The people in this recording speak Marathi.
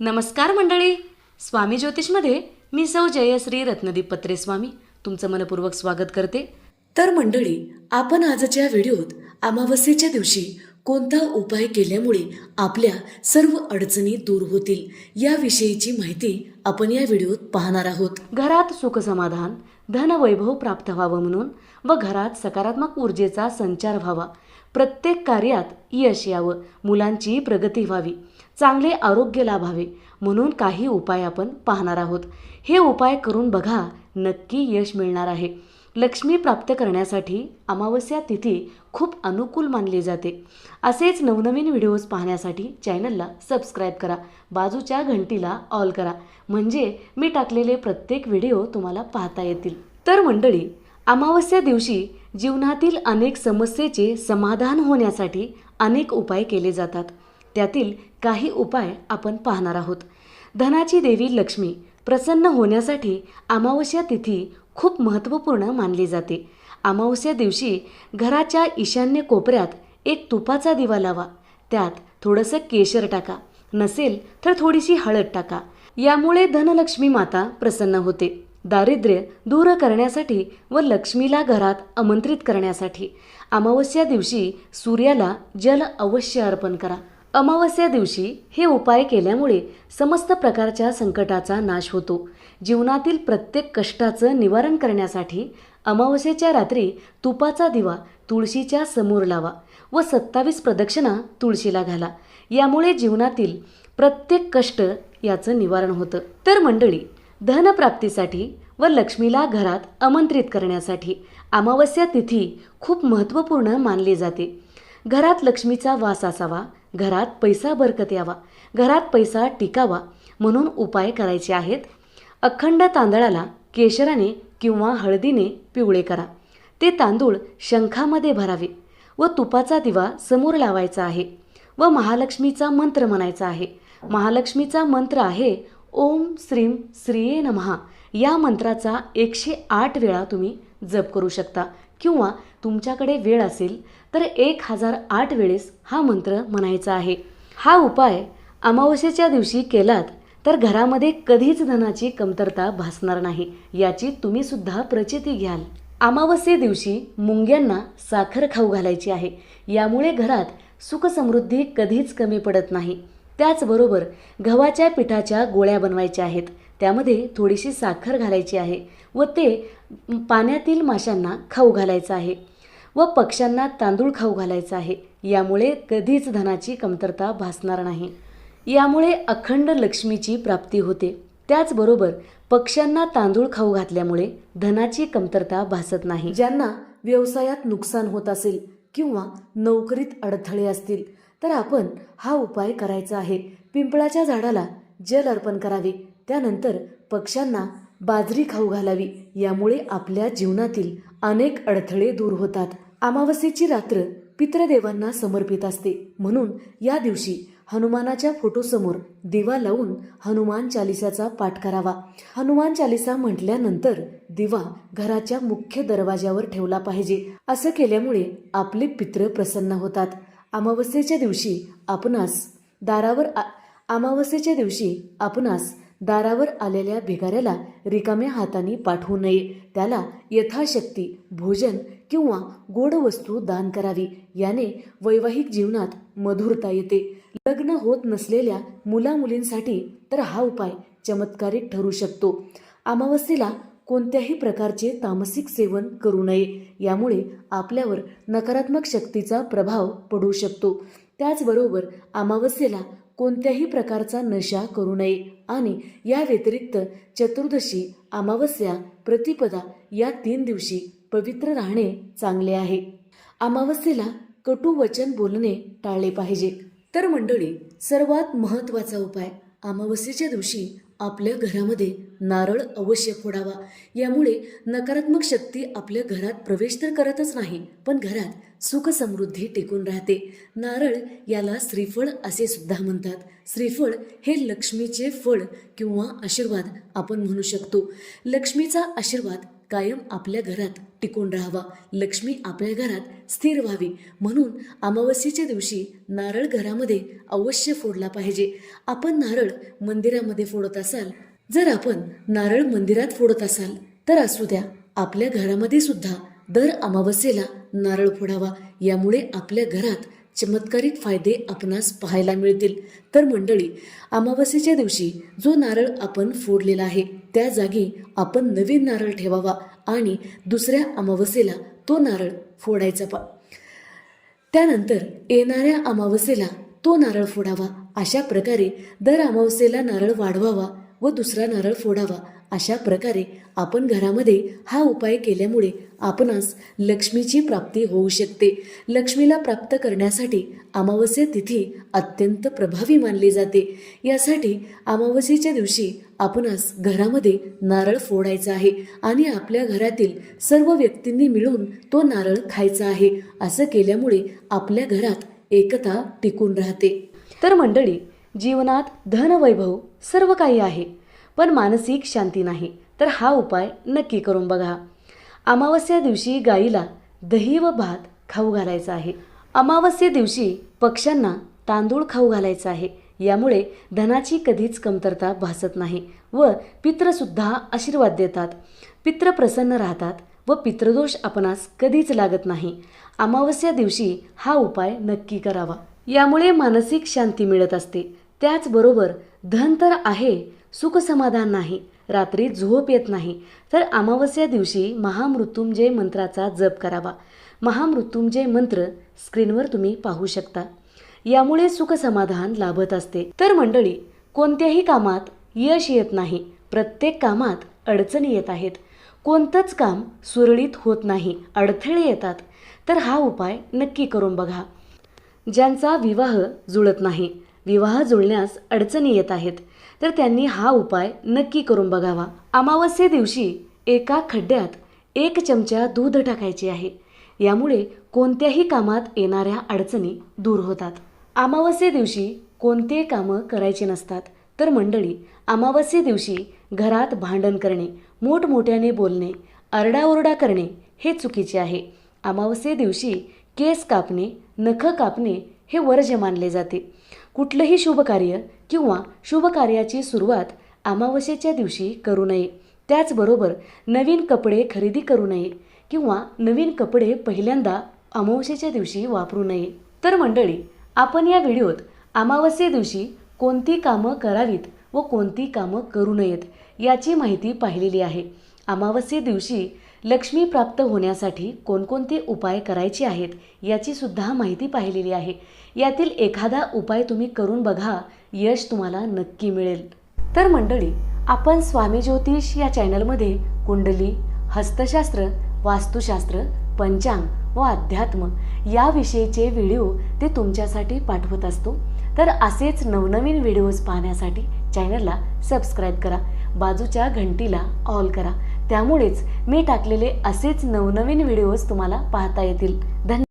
नमस्कार मंडळी. स्वामी ज्योतिषमध्ये मी सौ जयश्री रत्नदीप पत्रे स्वामी तुमचं मनपूर्वक स्वागत करते. तर मंडळी आपण आजच्या व्हिडिओत अमावस्येच्या दिवशी कोणता उपाय केल्यामुळे आपल्या सर्व अडचणी दूर होतील याविषयीची माहिती आपण या व्हिडिओत पाहणार आहोत. घरात सुखसमाधान धनवैभव प्राप्त व्हावं म्हणून व घरात सकारात्मक ऊर्जेचा संचार व्हावा. प्रत्येक कार्यात यश यावं मुलांची प्रगती व्हावी. चांगले आरोग्य लाभावे. म्हणून काही उपाय आपण पाहणार आहोत. हे उपाय करून बघा नक्की यश मिळणार आहे. लक्ष्मी प्राप्त करण्यासाठी अमावस्या तिथी खूप अनुकूल मानली जाते. असेच नवनवीन व्हिडिओज पाहण्यासाठी चॅनलला सबस्क्राईब करा. बाजूच्या घंटीला ऑल करा. म्हणजे मी टाकलेले प्रत्येक व्हिडिओ तुम्हाला पाहता येतील. तर मंडळी अमावस्या दिवशी जीवनातील अनेक समस्येचे समाधान होण्यासाठी अनेक उपाय केले जातात. त्यातील काही उपाय आपण पाहणार आहोत. धनाची देवी लक्ष्मी प्रसन्न होण्यासाठी अमावस्या तिथी खूप महत्त्वपूर्ण मानली जाते. अमावस्या दिवशी घराच्या ईशान्य कोपऱ्यात एक तुपाचा दिवा लावा. त्यात थोडंसं केशर टाका. नसेल तर थोडीशी हळद टाका. यामुळे धनलक्ष्मी माता प्रसन्न होते. दारिद्र्य दूर करण्यासाठी व लक्ष्मीला घरात आमंत्रित करण्यासाठी अमावस्या दिवशी सूर्याला जल अवश्य अर्पण करा. अमावस्या दिवशी हे उपाय केल्यामुळे समस्त प्रकारच्या संकटाचा नाश होतो. जीवनातील प्रत्येक कष्टाचं निवारण करण्यासाठी अमावस्येच्या रात्री तुपाचा दिवा तुळशीच्या समोर लावा व सत्तावीस प्रदक्षिणा तुळशीला घाला. यामुळे जीवनातील प्रत्येक कष्ट याचं निवारण होतं. तर मंडळी धनप्राप्तीसाठी व लक्ष्मीला घरात आमंत्रित करण्यासाठी अमावस्या तिथी खूप महत्त्वपूर्ण मानली जाते. घरात लक्ष्मीचा वास असावा घरात पैसा बरकत यावा घरात पैसा टिकावा म्हणून उपाय करायचे आहेत. अखंड तांदळाला केशराने किंवा हळदीने पिवळे करा. ते तांदूळ शंखामध्ये भरावे व तुपाचा दिवा समोर लावायचा आहे व महालक्ष्मीचा मंत्र म्हणायचा आहे. महालक्ष्मीचा मंत्र आहे ओम श्रीम श्रीये नमहा या मंत्राचा एकशे आठ वेळा तुम्ही जप करू शकता. किंवा तुमच्याकडे वेळ असेल तर एक हजार आठ वेळेस हा मंत्र म्हणायचा आहे. हा उपाय अमावस्येच्या दिवशी केलात तर घरामध्ये कधीच धनाची कमतरता भासणार नाही. याची तुम्ही सुद्धा प्रचिती घ्याल. अमावस्ये दिवशी मुंग्यांना साखर खाऊ घालायची आहे. यामुळे घरात सुखसमृद्धी कधीच कमी पडत नाही. त्याचबरोबर गव्हाच्या पिठाच्या गोळ्या बनवायच्या आहेत. त्यामध्ये थोडीशी साखर घालायची आहे व ते पाण्यातील माशांना खाऊ घालायचं आहे व पक्ष्यांना तांदूळ खाऊ घालायचं आहे. यामुळे कधीच धनाची कमतरता भासणार नाही. यामुळे अखंड लक्ष्मीची प्राप्ती होते. त्याचबरोबर पक्ष्यांना तांदूळ खाऊ घातल्यामुळे धनाची कमतरता भासत नाही. ज्यांना व्यवसायात नुकसान होत असेल किंवा नोकरीत अडथळे असतील तर आपण हा उपाय करायचा आहे. पिंपळाच्या झाडाला जल अर्पण करावे. त्यानंतर पक्ष्यांना बाजरी खाऊ घालावी यामुळे आपल्या जीवनातील अनेक अडथळे दूर होतात. अमावस्येची रात्र पितृदेवांना समर्पित असते. म्हणून या दिवशी हनुमानाच्या फोटोसमोर दिवा लावून हनुमान चालिसाचा पाठ करावा. हनुमान चालिसा म्हटल्यानंतर दिवा घराच्या मुख्य दरवाजावर ठेवला पाहिजे. असं केल्यामुळे आपले पित्र प्रसन्न होतात. अमावस्येच्या दिवशी आपणास दारावर आ- अमावस्येच्या दिवशी आपणास दारावर आलेल्या भिगाऱ्याला रिकाम्या हाताने पाठवू नये. त्याला यथाशक्ती भोजन किंवा गोड वस्तू दान करावी. याने वैवाहिक जीवनात मधुरता येते. लग्न होत नसलेल्या मुलामुलींसाठी तर हा उपाय चमत्कारिक ठरू शकतो. अमावस्येला कोणत्याही प्रकारचे तामसिक सेवन करू नये. यामुळे आपल्यावर नकारात्मक शक्तीचा प्रभाव पडू शकतो. त्याचबरोबर अमावस्येला कोणत्याही प्रकारचा नशा करू नये आणि या व्यतिरिक्त चतुर्दशी अमावस्या प्रतिपदा या तीन दिवशी पवित्र राहणे चांगले आहे. अमावस्येला कटू वचन बोलणे टाळले पाहिजे. तर मंडळी सर्वात महत्त्वाचा उपाय अमावस्येच्या दिवशी आपल्या घरामध्ये नारळ अवश्य फोडावा. यामुळे नकारात्मक शक्ती आपल्या घरात प्रवेश तर करतच नाही पण घरात सुख समृद्धी टिकून राहते. नारळ याला श्रीफळ असे सुद्धा म्हणतात. श्रीफळ हे लक्ष्मीचे फळ किंवा आशीर्वाद आपण म्हणू शकतो. लक्ष्मीचा आशीर्वाद कायम आपल्या घरात टिकून राहावा. लक्ष्मी आपल्या घरात स्थिर व्हावी. म्हणून अमावस्येच्या दिवशी नारळ घरामध्ये अवश्य फोडला पाहिजे. आपण नारळ मंदिरामध्ये फोडत असाल जर आपण नारळ मंदिरात फोडत असाल तर असू द्या आपल्या घरामध्ये सुद्धा दर अमावस्येला नारळ फोडावा. यामुळे आपल्या घरात चमत्कारिक फायदे आपणास पाहायला मिळतील. तर मंडळी अमावस्येच्या दिवशी जो नारळ आपण फोडलेला आहे त्या जागी आपण नवीन नारळ ठेवावा आणि दुसऱ्या अमावस्येला तो नारळ फोडायचा पा. त्यानंतर येणाऱ्या अमावस्येला तो नारळ फोडावा. अशा प्रकारे दर अमावस्येला नारळ वाढवावा. व दुसरा नारळ फोडावा. अशा प्रकारे आपण घरामध्ये हा उपाय केल्यामुळे आपणास लक्ष्मीची प्राप्ती होऊ शकते. लक्ष्मीला प्राप्त करण्यासाठी अमावस्या तिथी अत्यंत प्रभावी मानली जाते. यासाठी अमावस्येच्या दिवशी आपणास घरामध्ये नारळ फोडायचा आहे आणि आपल्या घरातील सर्व व्यक्तींनी मिळून तो नारळ खायचा आहे. असं केल्यामुळे आपल्या घरात एकता टिकून राहते. तर मंडळी जीवनात धनवैभव सर्व काही आहे. पण मानसिक शांती नाही. तर हा उपाय नक्की करून बघा. अमावस्या दिवशी गाईला दही व भात खाऊ घालायचा आहे. अमावस्ये दिवशी पक्ष्यांना तांदूळ खाऊ घालायचा आहे. यामुळे धनाची कधीच कमतरता भासत नाही व पित्रसुद्धा आशीर्वाद देतात. पित्र प्रसन्न राहतात व पितृदोष आपणास कधीच लागत नाही. अमावस्या दिवशी हा उपाय नक्की करावा. यामुळे मानसिक शांती मिळत असते. त्याचबरोबर धन तर आहे सुखसमाधान नाही रात्री झोप येत नाही. तर अमावस्या दिवशी महामृत्युंजय मंत्राचा जप करावा. महामृत्युंजय मंत्र स्क्रीनवर तुम्ही पाहू शकता. यामुळे सुखसमाधान लाभत असते. तर मंडळी कोणत्याही कामात यश येत नाही. प्रत्येक कामात अडचणी येत आहेत. कोणतंच काम सुरळीत होत नाही अडथळे येतात. तर हा उपाय नक्की करून बघा. ज्यांचा विवाह जुळत नाही विवाह जुळण्यास अडचणी येत आहेत तर त्यांनी हा उपाय नक्की करून बघावा. अमावस्ये दिवशी एका खड्ड्यात एक चमचा दूध टाकायचे आहे. यामुळे कोणत्याही कामात येणाऱ्या अडचणी दूर होतात. अमावस्ये दिवशी कोणते कामं करायचे नसतात तर मंडळी अमावस्ये दिवशी घरात भांडण करणे मोठमोठ्याने बोलणे आरडाओरडा करणे हे चुकीचे आहे. अमावस्ये दिवशी केस कापणे नख कापणे हे वर्ज्य मानले जाते. कुठलंही शुभकार्य किंवा शुभकार्याची सुरुवात अमावस्येच्या दिवशी करू नये. त्याचबरोबर नवीन कपडे खरेदी करू नये किंवा नवीन कपडे पहिल्यांदा अमावस्येच्या दिवशी वापरू नये. तर मंडळी आपण या व्हिडिओत अमावस्ये दिवशी कोणती कामं करावीत व कोणती कामं करू नयेत याची माहिती पाहिलेली आहे. अमावस्ये दिवशी लक्ष्मी प्राप्त होण्यासाठी कोणकोणते उपाय करायचे आहेत याची सुद्धा माहिती पाहिलेली आहे. यातील एखादा उपाय तुम्ही करून बघा. यश तुम्हाला नक्की मिळेल. तर मंडळी आपण स्वामी ज्योतिष या चॅनलमध्ये कुंडली हस्तशास्त्र वास्तुशास्त्र पंचांग व अध्यात्म याविषयीचे व्हिडिओ ते तुमच्यासाठी पाठवत असतो. तर असेच नवनवीन व्हिडिओज पाहण्यासाठी चॅनलला सबस्क्राईब करा. बाजूच्या घंटीला ऑल करा. त्यामुळेच मी टाकलेले असेच नवनवीन व्हिडिओज तुम्हाला पाहता येतील. धन्यवाद.